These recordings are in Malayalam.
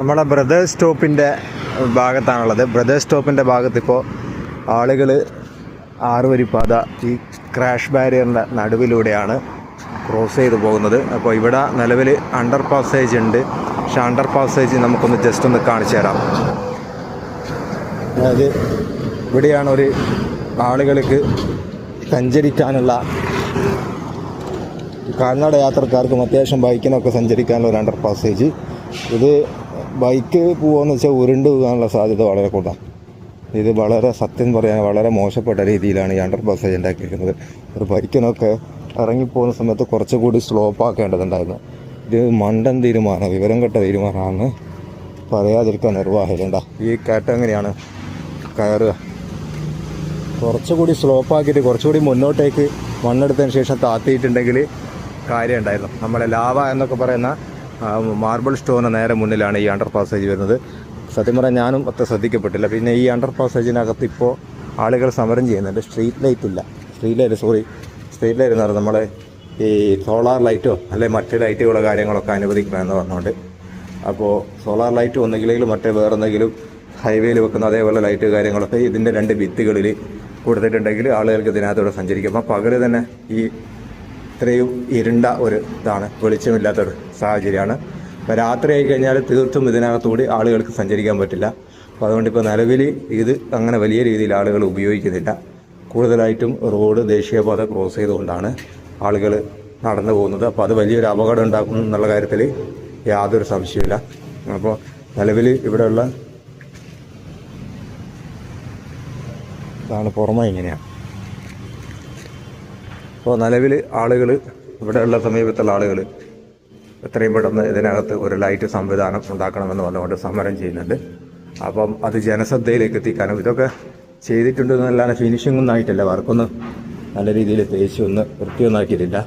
നമ്മളെ ബ്രദേഴ്സ് സ്റ്റോപ്പിന്റെ ഭാഗത്താണുള്ളത്. ബ്രദേഴ്സ് സ്റ്റോപ്പിന്റെ ഭാഗത്ത് ഇപ്പോൾ ആളുകൾ ആറുവരിപ്പാത ഈ ക്രാഷ് ബാരിയറിന്റെ നടുവിലൂടെയാണ് ക്രോസ് ചെയ്ത് പോകുന്നത്. അപ്പോൾ ഇവിടെ നിലവിൽ അണ്ടർ പാസേജ് ഉണ്ട്. പക്ഷേ അണ്ടർ പാസേജ് നമുക്കൊന്ന് ജസ്റ്റ് ഒന്ന് കാണിച്ചു തരാം. അതായത് ഇവിടെയാണ് ഒരു ആളുകൾക്ക് സഞ്ചരിക്കാനുള്ള കാൽനട യാത്രക്കാർക്കും അത്യാവശ്യം ബൈക്കിനൊക്കെ സഞ്ചരിക്കാനുള്ള ഒരു അണ്ടർ പാസേജ്. ഇത് ബൈക്ക് പോകുമെന്ന് വെച്ചാൽ ഉരുണ്ട് പോകാനുള്ള സാധ്യത വളരെ കൂടുതലാണ് ഇത് വളരെ സത്യം പറയാൻ വളരെ മോശപ്പെട്ട രീതിയിലാണ് ഈ അണ്ടർ പാസേജ് ഉണ്ടാക്കിയിരിക്കുന്നത്. ഒരു ബൈക്കിനൊക്കെ ഇറങ്ങിപ്പോകുന്ന സമയത്ത് കുറച്ചുകൂടി സ്ലോപ്പ് ആക്കേണ്ടതുണ്ടായിരുന്നു ഇത് മണ്ടൻ തീരുമാനം വിവരം കെട്ട തീരുമാനമാണ് പറയാതിരിക്കാൻ നിർവാഹമില്ല ഈ കയറ്റം എങ്ങനെയാണ് കയറുക? കുറച്ചുകൂടി സ്ലോപ്പ് ആക്കിയിട്ട് കുറച്ചുകൂടി മുന്നോട്ടേക്ക് മണ്ണെടുത്തതിന് ശേഷം താത്തിയിട്ടുണ്ടെങ്കിൽ കാര്യമുണ്ടായിരുന്നു. നമ്മളെ ലാവ എന്നൊക്കെ പറയുന്ന മാർബിൾ സ്റ്റോന് നേരെ മുന്നിലാണ് ഈ അണ്ടർ പാസേജ് വരുന്നത്. സത്യം പറഞ്ഞാൽ ഞാനും അത്ര ശ്രദ്ധിക്കപ്പെട്ടില്ല. പിന്നെ ഈ അണ്ടർ പാസേജിനകത്ത് ഇപ്പോൾ ആളുകൾ സമരം ചെയ്യുന്നുണ്ട്. സ്ട്രീറ്റ് ലൈറ്റ് ഇല്ല. Street light sorry street light എന്ന് പറഞ്ഞാൽ നമ്മളെ ഈ സോളാർ ലൈറ്റോ അല്ലെങ്കിൽ മറ്റ് ലൈറ്റുകളോ കാര്യങ്ങളൊക്കെ അനുവദിക്കണമെന്ന് പറഞ്ഞുകൊണ്ട്. അപ്പോൾ സോളാർ ലൈറ്റ് ഒന്നുകിലെങ്കിലും മറ്റേ വേറെ എന്തെങ്കിലും ഹൈവേയിൽ വെക്കുന്ന അതേപോലെ ലൈറ്റ് കാര്യങ്ങളൊക്കെ ഇതിന്റെ രണ്ട് ഭിത്തികളിൽ കൊടുത്തിട്ടുണ്ടെങ്കിൽ ആളുകൾക്ക് ഇതിനകത്തൂടെ സഞ്ചരിക്കും. അപ്പോൾ പകൽ തന്നെ ഈ ഇത്രയും ഇരുണ്ട ഒരു ഇതാണ് വെളിച്ചമില്ലാത്തൊരു സാഹചര്യമാണ്. അപ്പോൾ രാത്രി ആയി കഴിഞ്ഞാൽ തീർത്തും ഇതിനകത്തുകൂടി ആളുകൾക്ക് സഞ്ചരിക്കാൻ പറ്റില്ല. അപ്പോൾ അതുകൊണ്ട് ഇപ്പോൾ നിലവിൽ ഇത് അങ്ങനെ വലിയ രീതിയിൽ ആളുകൾ ഉപയോഗിക്കുന്നില്ല. കൂടുതലായിട്ടും റോഡ് ദേശീയപാത ക്രോസ് ചെയ്തുകൊണ്ടാണ് ആളുകൾ നടന്നു പോകുന്നത്. അപ്പോൾ അത് വലിയൊരു അപകടം ഉണ്ടാക്കും എന്നുള്ള കാര്യത്തിൽ യാതൊരു സംശയമില്ല അപ്പോൾ നിലവിൽ ഇവിടെയുള്ള ഇതാണ് പുറമെ ഇങ്ങനെയാണ്. അപ്പോൾ നിലവിൽ ആളുകൾ ഇവിടെയുള്ള സമീപത്തുള്ള ആളുകൾ എത്രയും പെട്ടെന്ന് ഇതിനകത്ത് ഒരു ലൈറ്റ് സംവിധാനം ഉണ്ടാക്കണമെന്ന് പറഞ്ഞുകൊണ്ട് സമരം ചെയ്യുന്നുണ്ട്. അപ്പം അത് ജനശ്രദ്ധയിലേക്ക് എത്തിക്കാനും ഇതൊക്കെ ചെയ്തിട്ടുണ്ട് എന്നല്ലാതെ ഫിനിഷിംഗ് ഒന്നും ആയിട്ടില്ല. വർക്കൊന്നും നല്ല രീതിയിൽ തേച്ച് ഒന്ന് വൃത്തിയൊന്നും ആക്കിയിട്ടില്ല.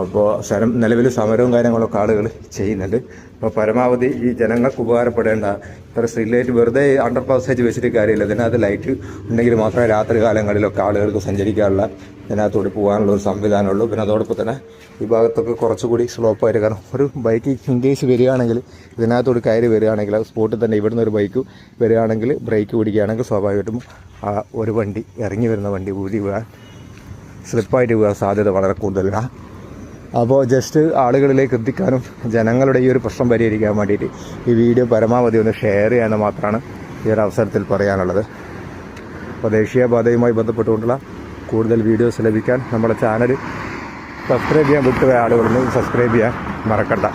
അപ്പോൾ സ്ഥലം നിലവിൽ സമരവും കാര്യങ്ങളൊക്കെ ആളുകൾ ചെയ്യുന്നുണ്ട്. അപ്പോൾ പരമാവധി ഈ ജനങ്ങൾക്ക് ഉപകാരപ്പെടേണ്ട ഇത്ര സ്ട്രീറ്റ് ലൈറ്റ് വെറുതെ അണ്ടർ പാസേജ് വെച്ചിട്ട് കാര്യമില്ല. ഇതിനകത്ത് ലൈറ്റ് ഉണ്ടെങ്കിൽ മാത്രമേ രാത്രി കാലങ്ങളിലൊക്കെ ആളുകൾക്ക് സഞ്ചരിക്കാനുള്ള ഇതിനകത്തോട് പോകാനുള്ള ഒരു സംവിധാനമുള്ളൂ. പിന്നെ അതോടൊപ്പം തന്നെ ഈ ഭാഗത്തൊക്കെ കുറച്ചുകൂടി സ്ലോപ്പായിട്ട് കാരണം ഒരു ബൈക്ക് ഇൻ കേസ് വരികയാണെങ്കിൽ ഇതിനകത്തോട് കയറി വരികയാണെങ്കിൽ ആ സ്പോട്ടിൽ തന്നെ ഇവിടുന്ന് ഒരു ബൈക്ക് വരികയാണെങ്കിൽ ബ്രേക്ക് പിടിക്കുകയാണെങ്കിൽ സ്വാഭാവികമായിട്ടും ആ ഒരു വണ്ടി ഇറങ്ങി വരുന്ന വണ്ടി ഊരി വീഴാൻ സ്ലിപ്പായിട്ട് വീഴാൻ സാധ്യത വളരെ കൂടുതലാണ്. അപ്പോൾ ജസ്റ്റ് ആളുകളിലേക്ക് എത്തിക്കാനും ജനങ്ങളുടെ ഈ ഒരു പ്രശ്നം പരിഹരിക്കാൻ വേണ്ടിയിട്ട് ഈ വീഡിയോ പരമാവധി ഒന്ന് ഷെയർ ചെയ്യാമെന്ന് മാത്രമാണ് ഈ ഒരു അവസരത്തിൽ പറയാനുള്ളത്. അപ്പോൾ ദേശീയപാതയുമായി ബന്ധപ്പെട്ടുകൊണ്ടുള്ള കൂടുതൽ വീഡിയോസ് ലഭിക്കാൻ നമ്മുടെ ചാനൽ സബ്സ്ക്രൈബ് ചെയ്യാൻ വിട്ടുപോയ ആളുകളൊന്നും സബ്സ്ക്രൈബ് ചെയ്യാൻ മറക്കണ്ട.